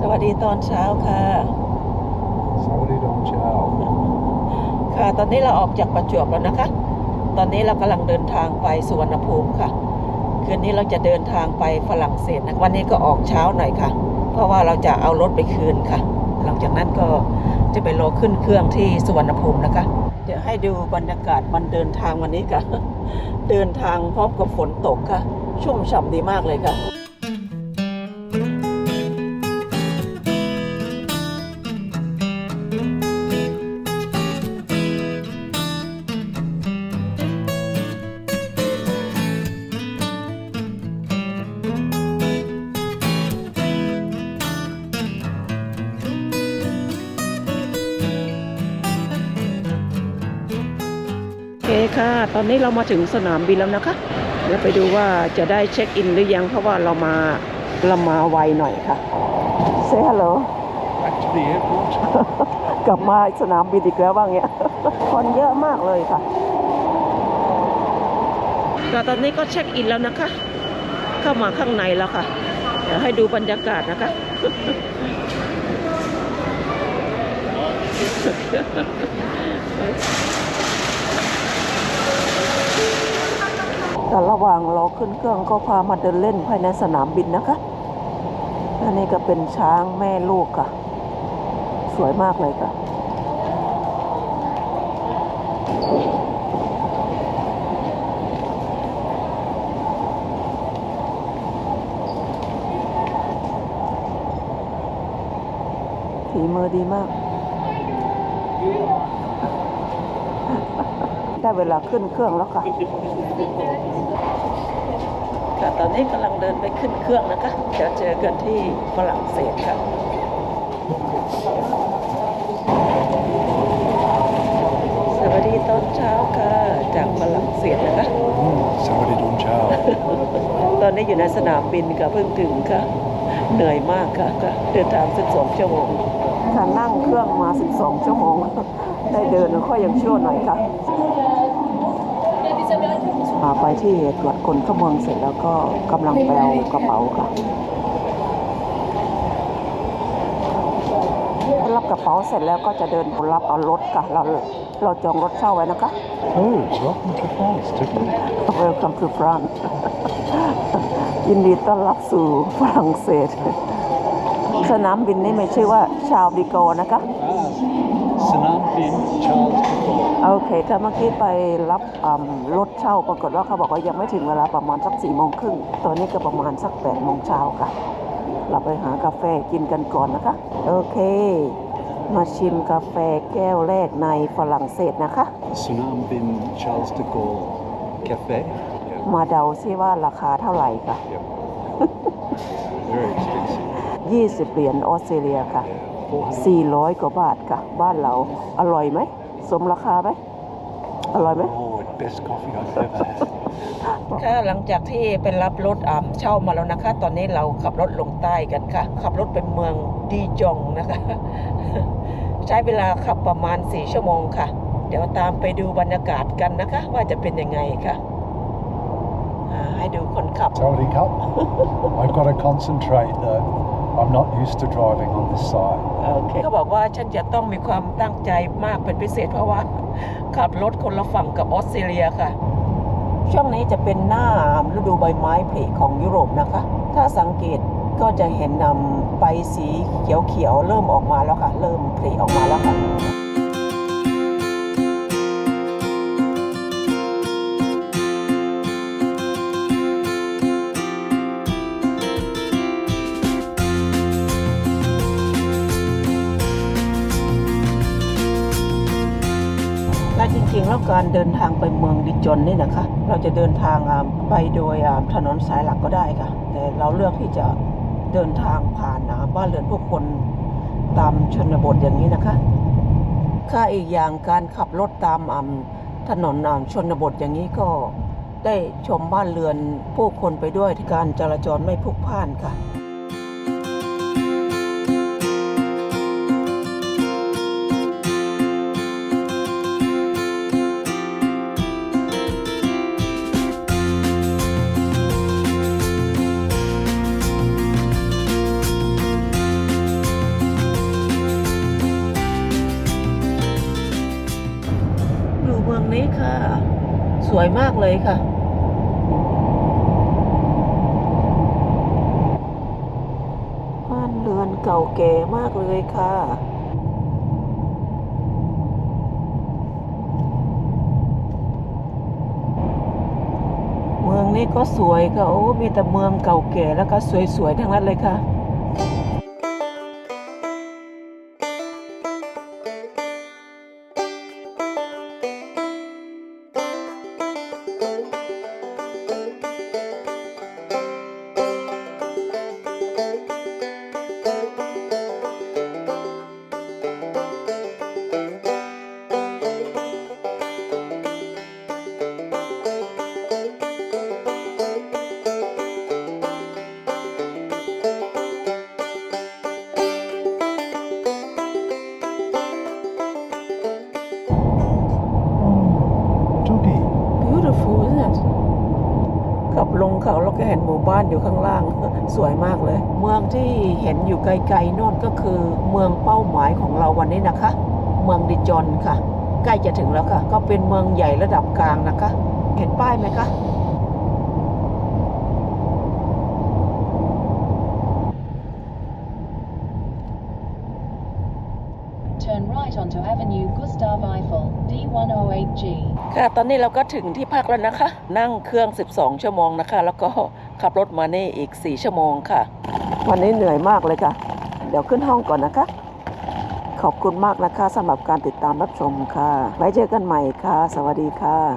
สวัสดีตอนเช้าค่ะ สวัสดีตอนเช้า ค่ะ ตอนนี้เราออกจากประจวบแล้วนะคะ ตอนนี้เรากำลังเดินทางไปสุวรรณภูมิค่ะ คืนนี้เราจะเดินทางไปฝรั่งเศสนะวันนี้ก็ออกเช้าหน่อยค่ะ เพราะว่าเราจะเอารถไปคืนค่ะ หลังจากนั้นก็จะไปรอขึ้นเครื่องที่สุวรรณภูมินะคะ เดี๋ยวให้ดูบรรยากาศวันเดินทางวันนี้ค่ะ เดินทางพร้อมกับฝนตกค่ะ ชุ่มฉ่ำดีมากเลยค่ะ เคค่ะ ตอนนี้เรามาถึงสนามบินแล้วนะคะ เดี๋ยวไปดูว่าจะได้เช็คอินหรือยัง เพราะว่าเรามาเรามาไวหน่อยค่ะ เซฮัลโหล back to the airport กลับมาสนามบินอีกแล้วบ้างเนี่ย คนเยอะมากเลยค่ะแต่ตอนนี้ก็เช็คอินแล้วนะคะ เข้ามาข้างในแล้วค่ะ เดี๋ยวให้ดูบรรยากาศนะคะ แต่ระหว่างรอขึ้นเครื่องก็พามาเดินเล่นภายในสนามบินนะคะอันนี้ก็เป็นช้างแม่ลูกค่ะ สวยมากเลยค่ะฝีมือดีมาก ได้เวลาขึ้นเครื่องแล้วค่ะ ค่ะตอนนี้กำลังเดินไปขึ้นเครื่องนะคะ เดี๋ยวเจอกันที่ฝรั่งเศสค่ะสวัสดีตอนเช้าค่ะจากฝรั่งเศสนะคะ สวัสดีตอนเช้า ตอนนี้อยู่ในสนามบินค่ะเพิ่งถึงค่ะ เหนื่อยมากค่ะค่ะเดินทาง12ชั่วโมง ค่ะนั่งเครื่องมา 12 ชั่วโมง ได้เดินค่อยยังชั่วหน่อยค่ะมา ไปที่ตรวจคนเข้าเมืองเสร็จแล้วก็กำลังไปเอากระเป๋าค่ะรับกระเป๋าเสร็จแล้วก็จะเดินรับเอารถค่ะเราเราจองรถเช่าไว้นะคะ Oh welcome to France ทุกคน Welcome to France ยินดีต้อนรับสู่ฝรั่งเศส สนามบินนี่ไม่ชื่อว่าชาวดิโกนะคะสนามบินชาร์ลส์ de Gaulle โอเคถ้าเมื่อกี้ไปรับอ่ำรถเช่าปรากฏว่าเขาบอกว่ายังไม่ถึงเวลาประมาณสักสี่โมงครึ่งตอนนี้ก็ประมาณสักแปดโมงเช้าค่ะ เราไปหากาแฟกินกันก่อนนะคะ โอเค มาชิมกาแฟแก้วแรกในฝรั่งเศสนะคะ สนามบินชาร์ลส์ de Gaulle คาเฟ่มาเดาซิว่าราคาเท่าไหร่ค่ะ very expensive 20 เหรียญออสเตรเลียค่ะ400 400 กว่าบาทค่ะ บ้านเราอร่อยไหม สมราคาไหม อร่อยไหม oh best coffee I've ever had ค่ะหลังจากที่ไปรับรถอ่าเช่ามาแล้วนะคะ ตอนนี้เราขับรถลงใต้กันค่ะ ขับรถไปเมืองดีจงนะคะ ใช้เวลาขับประมาณ 4 ชั่วโมงค่ะ เดี๋ยวตามไปดูบรรยากาศกันนะคะ ว่าจะเป็นยังไงค่ะอ่าให้ดูคนขับสวัสดีครับ I've got to concentrate that I'm not used to driving on this side โอเคเขาบอกว่าฉันจะต้องมีความตั้งใจมากเป็นพิเศษเพราะว่า ขับรถคนละฝั่งกับออสเตรเลียค่ะ ช่วงนี้จะเป็นหน้าฤดูใบไม้ผลิของยุโรปนะคะ ถ้าสังเกตก็จะเห็นนำใบสีเขียวๆเริ่มออกมาแล้วค่ะ เริ่มผลิออกมาแล้วค่ะ จริงๆ แล้วการเดินทางไปเมืองดิจอนนี่นะคะ เราจะเดินทางไปโดยถนนสายหลักก็ได้ค่ะ แต่เราเลือกที่จะเดินทางผ่านบ้านเรือนผู้คนตามชนบทอย่างนี้นะคะ ค่าอีกอย่างการขับรถตามถนนชนบทอย่างนี้ก็ได้ชมบ้านเรือนผู้คนไปด้วยที่การจราจรไม่พลุกพล่านค่ะ วยมากเลยค่ะ บ้านเรือนเก่าแก่มากเลยค่ะเมืองนี้ก็สวยค่ะ โอ้ มีแต่เมืองเก่าแก่แล้วก็สวยๆทั้งนั้นเลยค่ะ ลงเขาแล้วก็เห็นหมู่บ้านอยู่ข้างล่าง สวยมากเลย เมืองที่เห็นอยู่ไกลๆโน่นก็คือเมืองเป้าหมายของเราวันนี้นะคะ เมืองดิจอนค่ะ ใกล้จะถึงแล้วค่ะ ก็เป็นเมืองใหญ่ระดับกลางนะคะ เห็นป้ายไหมคะ Turn right onto Avenue Gustav Eiffel, D108G. ค่ะ ตอนนี้เราก็ถึงที่พักแล้วนะคะ นั่งเครื่อง 12 ชั่วโมงนะคะ แล้วก็ขับรถมานี่อีก 4 ชั่วโมงค่ะ วันนี้เหนื่อยมากเลยค่ะ เดี๋ยวขึ้นห้องก่อนนะคะ ขอบคุณมากนะคะสำหรับการติดตามรับชมค่ะ ไว้เจอกันใหม่ค่ะ สวัสดีค่ะ